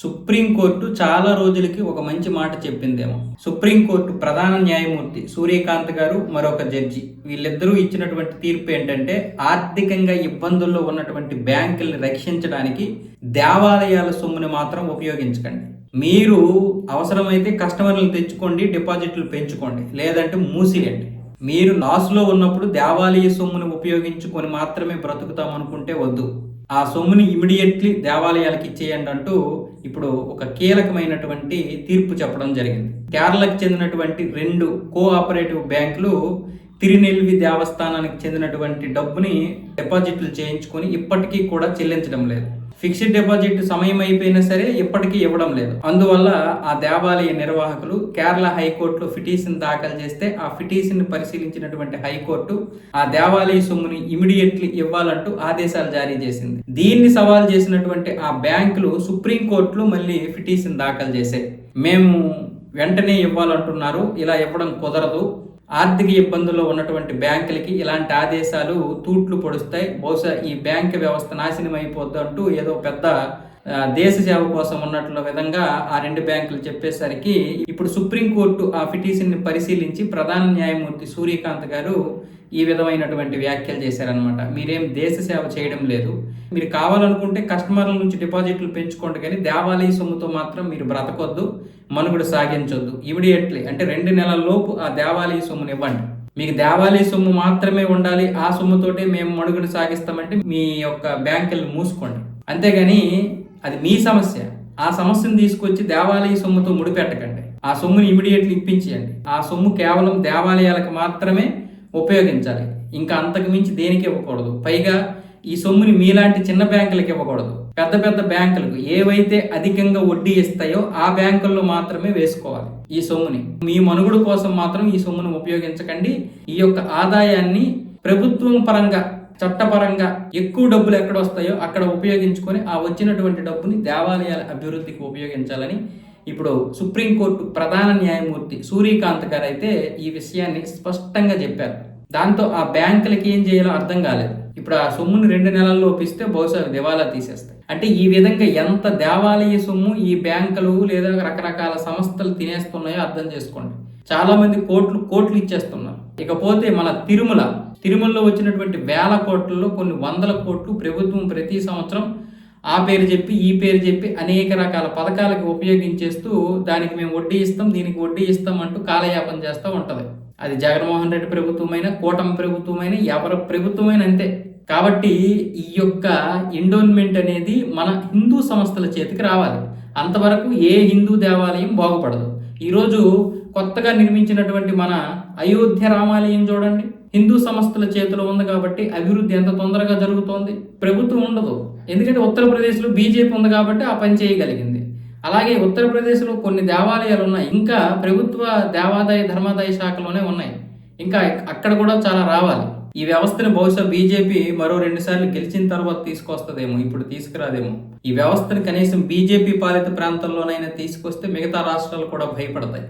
Supreme court చాలా రోజులకి ఒక మంచి మాట చెప్పిందేమో. సుప్రీంకోర్టు ప్రధాన న్యాయమూర్తి సూర్యకాంత్ గారు మరొక జడ్జి. వీళ్ళిద్దరూ ఇచ్చినటువంటి తీర్పు ఏంటంటే ఆర్థికంగా ఇబ్బందుల్లో ఉన్నటువంటి బ్యాంకుల్ని రక్షించడానికి దేవాలయాల సొమ్ముని మాత్రం ఉపయోగించకండి. మీరు అవసరమైతే కస్టమర్లు తెచ్చుకోండి డిపాజిట్లు పెంచుకోండి లేదంటే మూసియండి మీరు లాస్లో ఉన్నప్పుడు దేవాలయ సొమ్మును ఉపయోగించుకొని మాత్రమే బ్రతుకుతాం అనుకుంటే వద్దు. ఆ సొమ్ముని ఇమీడియట్లీ దేవాలయాలకు ఇచ్చేయండి అంటూ ఇప్పుడు ఒక కీలకమైనటువంటి తీర్పు చెప్పడం జరిగింది. కేరళకు చెందినటువంటి రెండు కోఆపరేటివ్ బ్యాంకులు తిరునెల్వి దేవస్థానానికి చెందినటువంటి డబ్బుని డిపాజిట్లు చేయించుకొని ఇప్పటికీ కూడా చెల్లించడం లేదు. ఫిక్స్డ్ డిపాజిట్ సమయం అయిపోయినా సరే ఇప్పటికీ ఇవ్వడం లేదు. అందువల్ల ఆ దేవాలయ నిర్వాహకులు కేరళ హైకోర్టులో పిటిషన్ దాఖలు చేస్తే ఆ పిటిషన్ పరిశీలించినటువంటి హైకోర్టు ఆ దేవాలయ సొమ్ముని ఇమీడియట్లీ ఇవ్వాలంటూ ఆదేశాలు జారీ చేసింది. దీన్ని సవాల్ చేసినటువంటి ఆ బ్యాంకులు సుప్రీంకోర్టులో మళ్ళీ పిటిషన్ దాఖలు చేశాయి. మేము వెంటనే ఇవ్వాలంటున్నారు. ఇలా ఇవ్వడం కుదరదు. ఆర్థిక ఇబ్బందుల్లో ఉన్నటువంటి బ్యాంకులకి ఇలాంటి ఆదేశాలు తూట్లు పొడుస్తాయి. బహుశా ఈ బ్యాంక్ వ్యవస్థ నాశనం అయిపోద్దంటూ ఏదో పెద్ద దేశ సేవ కోసం ఉన్నట్లు విధంగా ఆ రెండు బ్యాంకులు చెప్పేసరికి ఇప్పుడు సుప్రీంకోర్టు ఆ పిటిషన్ని పరిశీలించి ప్రధాన న్యాయమూర్తి సూర్యకాంత్ గారు ఈ విధమైనటువంటి వ్యాఖ్యలు చేశారనమాట మీరేం దేశ సేవ చేయడం లేదు. మీరు కావాలనుకుంటే కస్టమర్ల నుంచి డిపాజిట్లు పెంచుకోండి కానీ దేవాలయ సొమ్ముతో మాత్రం మీరు బ్రతకొద్దు మనుగడ సాగించొద్దు. ఇమీడియట్లీ అంటే రెండు నెలల లోపు ఆ దేవాలయ సొమ్ముని ఇవ్వండి. మీకు దేవాలయ సొమ్ము మాత్రమే ఉండాలి ఆ సొమ్ముతోటే మేము మనుగడ సాగిస్తామంటే మీ యొక్క బ్యాంకులను మూసుకోండి. అంతేగాని అది మీ సమస్య. ఆ సమస్యను తీసుకొచ్చి దేవాలయ సొమ్ముతో ముడిపెట్టకండి. ఆ సొమ్ముని ఇమీడియట్లీ ఇప్పించేయండి. ఆ సొమ్ము కేవలం దేవాలయాలకు మాత్రమే ఉపయోగించాలి. ఇంకా అంతకు మించి దేనికి ఇవ్వకూడదు. పైగా ఈ సొమ్ముని మీలాంటి చిన్న బ్యాంకులకు ఇవ్వకూడదు. పెద్ద పెద్ద బ్యాంకులకు ఏవైతే అధికంగా వడ్డీ ఇస్తాయో ఆ బ్యాంకుల్లో మాత్రమే వేసుకోవాలి ఈ సొమ్ముని. మీ మనుగుడు కోసం మాత్రం ఈ సొమ్మును ఉపయోగించకండి. ఈ యొక్క ఆదాయాన్ని ప్రభుత్వం పరంగా చట్టపరంగా ఎక్కువ డబ్బులు ఎక్కడ వస్తాయో అక్కడ ఉపయోగించుకొని ఆ వచ్చినటువంటి డబ్బుని దేవాలయాల అభివృద్ధికి ఉపయోగించాలని ఇప్పుడు సుప్రీంకోర్టు ప్రధాన న్యాయమూర్తి సూర్యకాంత్ గారు అయితే ఈ విషయాన్ని స్పష్టంగా చెప్పారు. దాంతో ఆ బ్యాంకులకి ఏం చేయాలో అర్థం కాలేదు. ఇప్పుడు ఆ సొమ్ముని రెండు నెలల్లో ఒప్పిస్తే బహుశా దివాలా తీసేస్తాయి. అంటే ఈ విధంగా ఎంత దేవాలయ సొమ్ము ఈ బ్యాంకులు లేదా రకరకాల సంస్థలు తినేస్తున్నాయో అర్థం చేసుకోండి. చాలా మంది కోట్లు కోట్లు ఇచ్చేస్తున్నారు. ఇకపోతే మన తిరుమల తిరుమలలో వచ్చినటువంటి వేల కోట్లలో కొన్ని వందల కోట్లు ప్రభుత్వం ప్రతి సంవత్సరం ఆ పేరు చెప్పి ఈ పేరు చెప్పి అనేక రకాల పథకాలకు ఉపయోగించేస్తూ దానికి మేము వడ్డీ ఇస్తాం దీనికి వడ్డీ ఇస్తాం అంటూ కాలయాపన చేస్తూ ఉంటుంది. అది జగన్మోహన్ రెడ్డి ప్రభుత్వమైన కూటమి ప్రభుత్వమైన ఎవరి ప్రభుత్వమైన అంతే. కాబట్టి ఈ యొక్క ఎండోన్మెంట్ అనేది మన హిందూ సంస్థల చేతికి రావాలి. అంతవరకు ఏ హిందూ దేవాలయం బాగుపడదు. ఈరోజు కొత్తగా నిర్మించినటువంటి మన అయోధ్య రామాలయం చూడండి. హిందూ సంస్థల చేతిలో ఉంది కాబట్టి అభివృద్ధి ఎంత తొందరగా జరుగుతోంది? ప్రభుత్వం ఉండదు. ఎందుకంటే ఉత్తరప్రదేశ్లో బీజేపీ ఉంది కాబట్టి ఆ పని చేయగలిగింది. అలాగే ఉత్తరప్రదేశ్లో కొన్ని దేవాలయాలు ఉన్నాయి. ఇంకా ప్రభుత్వ దేవాదాయ ధర్మాదాయ శాఖలోనే ఉన్నాయి. ఇంకా అక్కడ కూడా చాలా రావాలి. ఈ వ్యవస్థను బహుశా బీజేపీ మరో రెండు సార్లు గెలిచిన తర్వాత తీసుకొస్తుందేమో ఇప్పుడు తీసుకురాదేమో. ఈ వ్యవస్థను కనీసం బీజేపీ పాలిత ప్రాంతంలోనైనా తీసుకొస్తే మిగతా రాష్ట్రాలు కూడా భయపడతాయి.